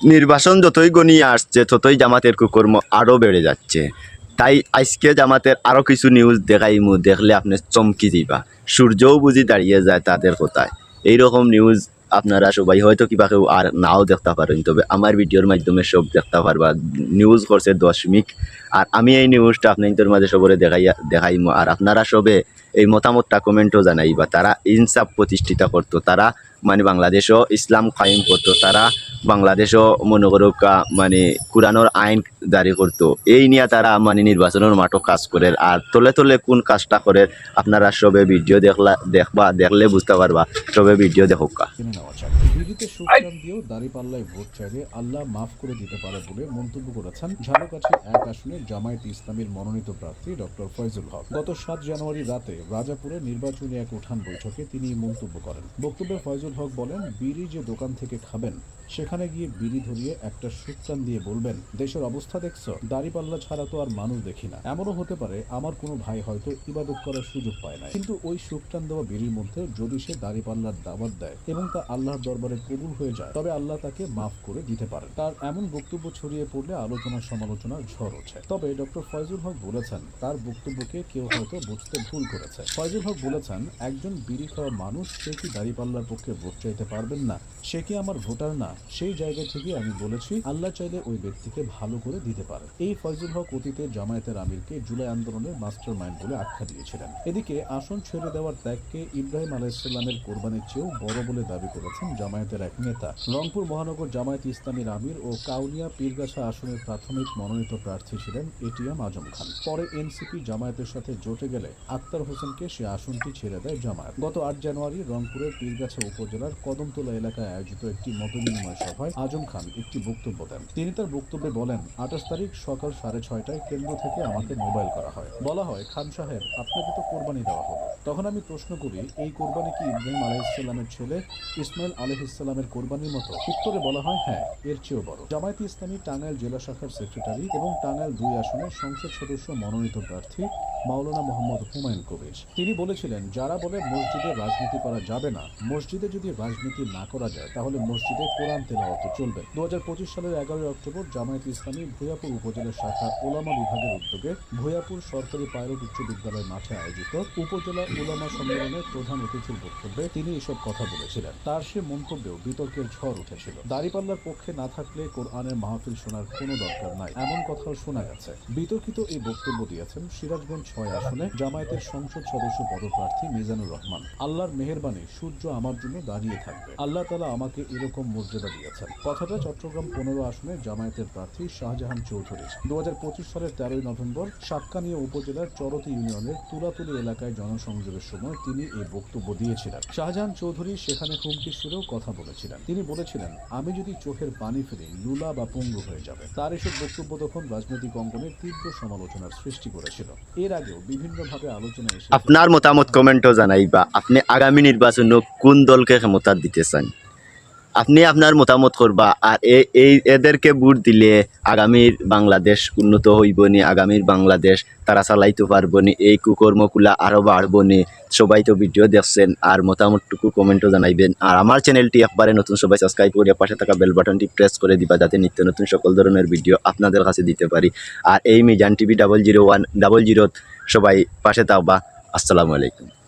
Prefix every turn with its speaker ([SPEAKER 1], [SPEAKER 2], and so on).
[SPEAKER 1] নির্বাচন যতই গনিয়ে আসছে, ততই জামাতের কুকর্ম আরও বেড়ে যাচ্ছে। তাই আজকে জামাতের আরও কিছু নিউজ দেখাইমু, দেখলে আপনি চমকি দিবা। সূর্যও বুঝি দাঁড়িয়ে যায় তাদের কথায়। এইরকম নিউজ আপনারা সবাই হয়তো কিবা কেউ আর নাও দেখতে পারেন, তবে আমার ভিডিওর মাধ্যমে সব দেখতে পারবা। নিউজ করছে দশমিক, আর আমি এই নিউজটা আপনাদের মাঝে সবরে দেখাইয়া, দেখাইমু। আর আপনারা সবে এই মতামতটা কমেন্টও জানাইবা। তারা ইনসাফ প্রতিষ্ঠিত করতো, তারা মানে বাংলাদেশও ইসলাম কায়েম করতো, তারা বাংলাদেশও মনে করুক মানে কোরআনোর আইন জারি করতো। এই নিয়ে তারা মানে নির্বাচনের মাঠও কাজ করে। আর তলে তলে কোন কাজটা করে আপনারা সবে ভিডিও দেখলা দেখবা দেখলে বুঝতে পারবা। সবে ভিডিও দেখুক।
[SPEAKER 2] দিয়েও দাঁড়িপাল্লায় ভোট চাইলে আল্লাহ মাফ করে দিতে পারে বলে মন্তব্য করেছেন ঝালকাঠি এক আসনে জামায়াত ইসলামীর মনোনীত প্রার্থী ডক্টর ফয়জুল হক। গত সাত জানুয়ারি রাতে রাজাপুরে নির্বাচনী এক উঠান বৈঠকে তিনি মন্তব্য করেন। বক্তব্যে ফয়জুল হক বলেন বিড়ি যে দোকান থেকে খাবেন সেখানে গিয়ে বিড়ি ধরিয়ে একটা সুক্রান দিয়ে বলবেন। দেশের অবস্থা দেখছ? দাড়িপাল্লা ছাড়া তো আর মানুষ দেখি না। এমনও হতে পারে আমার কোনো ভাই হয়তো ইবাদত করার সুযোগ পায় না কিন্তু ওই সুক্রান দেওয়া বিড়ির মধ্যে যদি সে দাড়িপাল্লার দাওয়াত দেয় এবং তা আল্লাহর দরবারে কবুল হয়ে যায়, তবে আল্লাহ তাকে মাফ করে দিতে পারেন। তার এমন বক্তব্য ছড়িয়ে পড়লে আলোচনা সমালোচনার ঝড় ওঠে। তবে ডক্টর ফয়জুল হক বলেছেন, তার বক্তব্যকে কেউ হয়তো বুঝতে ভুল করেছে। ফয়জুল হক বলেছেন, একজন বিড়ি খাওয়া মানুষ, সে কি দাড়িপাল্লার পক্ষে ভোট চাইতে পারবেন না? সে কি আমার ভোটার না? সেই জায়গা থেকে আমি বলেছি, আল্লাহ চাইলে ওই ব্যক্তিকে ভালো করে দিতে পারে। এই ফয়জুল হক অতীতে জামায়াতের আমিরকে জুলাই আন্দোলনের মাস্টার মাইন্ড বলে আখ্যা দিয়েছিলেন। এদিকে আসন ছেড়ে দেওয়ার ত্যাগকে ইব্রাহিম আলাইসাল্লামের কোরবানির চেয়েও বড় বলে দাবি করেছেন জামায়াতের এক নেতা। রংপুর মহানগর জামায়াত ইসলামীর আমির ও কাউনিয়া পীরগাছা আসনের প্রাথমিক মনোনীত প্রার্থী ছিলেন এটিএম আজম খান। পরে এনসিপি জামায়াতের সাথে জোটে গেলে আক্তার হোসেনকে সে আসনটি ছেড়ে দেয় জামায়াত। গত আট জানুয়ারি রংপুরের পীরগাছা উপজেলার কদমতলা এলাকায় আয়োজিত একটি মতবিনিময় সভায় আজম খান একটি বক্তব্য দেন। তিনি তার বক্তব্যে বলেন আঠাশ তারিখ সকাল সাড়ে ছয়টায় কেন্দ্র থেকে আমাকে মোবাইল করা হয়। বলা হয়, খান সাহেব, আপনাকে তো কোরবানি দেওয়া হবে। তখন আমি প্রশ্ন করি, এই কোরবানি কি ইব্রাহিম আলাইসাল্লামের ছেলে ইসমাইল আলহিসাল্লামের কোরবানির মতো? উত্তরে বলা হয় হ্যাঁ এর চেয়েও বড়। জামায়াত ইসলামী টাঙ্গাইল জেলা শাখার সেক্রেটারি এবং টাঙ্গাইল দুই আসনের সংসদ সদস্য মনোনীত প্রার্থী মাওলানা মোহাম্মদ হুমায়ুন কবির। তিনি বলেছিলেন, যারা বলে মসজিদে রাজনীতি করা যাবে না, মসজিদে যদি রাজনীতি না করা যায়, তাহলে মসজিদে কোরআন তেলাওয়াত চলবে। দু হাজার পঁচিশ সালের এগারোই অক্টোবর জামায়াত ইসলামী ভূয়াপুর উপজেলা শাখা ওলামা বিভাগের উদ্যোগে ভূয়াপুর সরকারি পাইলট উচ্চ বিদ্যালয় মাঠে আয়োজিত উপজেলা ওলামা সম্মেলনের প্রধান অতিথির বক্তব্যে তিনি এসব কথা বলেছিলেন। তার সে মন্তব্যেও বিতর্কের ঝড় উঠেছিল। দাড়িপাল্লার পক্ষে না থাকলে কোরআনের মাহফিল শোনার কোনো দরকার নাই, এমন কথাও শোনা গেছে। বিতর্কিত এই বক্তব্য দিয়েছেন সিরাজগঞ্জ ছয় আসনে জামায়াতের সংসদ সদস্য পদপ্রার্থী মিজানুর রহমান। আল্লাহর মেহেরবানি, সূর্য আমার জন্য দাঁড়িয়ে থাকবে। আল্লাহ তালা আমাকে এরকম মর্যাদা দিয়েছেন। কথাটা চট্টগ্রাম পনেরো আসনে জামায়াতের প্রার্থী শাহজাহান চৌধুরী। দু সালের তেরোই নভেম্বর সাতকানিয়া উপজেলার চরতি ইউনিয়নের তুলাতুলি এলাকায় জনসংযোগের সময় তিনি এই বক্তব্য দিয়েছিলেন। শাহজাহান চৌধুরী সেখানে হুমকি সুরেও কথা বলেছিলেন। তিনি বলেছিলেন, আমি যদি চোখের পানি ফেলি, লুলা বা পঙ্গু হয়ে যাবে। তার এসব বক্তব্য তখন রাজনৈতিক অঙ্গনে তীব্র সমালোচনার সৃষ্টি করেছিল। এর
[SPEAKER 1] আপনার মতামত কমেন্টও জানাইবা আপনি আগামী নির্বাচনে কোন দলকে ক্ষমতা দিতে চান? আপনি আপনার মতামত করবা আর এই, এদেরকে ভোট দিলে আগামীর বাংলাদেশ উন্নত হইব নি, আগামীর বাংলাদেশ তারা চালাইতে পারব নি, এই কুকর্মকুলা আরও বাড়বো নি, সবাই তো ভিডিও দেখছেন আর মতামতটুকু কমেন্টও জানাইবেন। আর আমার চ্যানেলটি একবারে নতুন, সবাই সাবস্ক্রাইব করে পাশে থাকা বেল বাটনটি প্রেস করে দিবা যাতে নিত্য নতুন সকল ধরনের ভিডিও আপনাদের কাছে দিতে পারি। আর এই Mizan TV double zero one double zero সবাই পাশে থাকবা। আসসালামু আলাইকুম।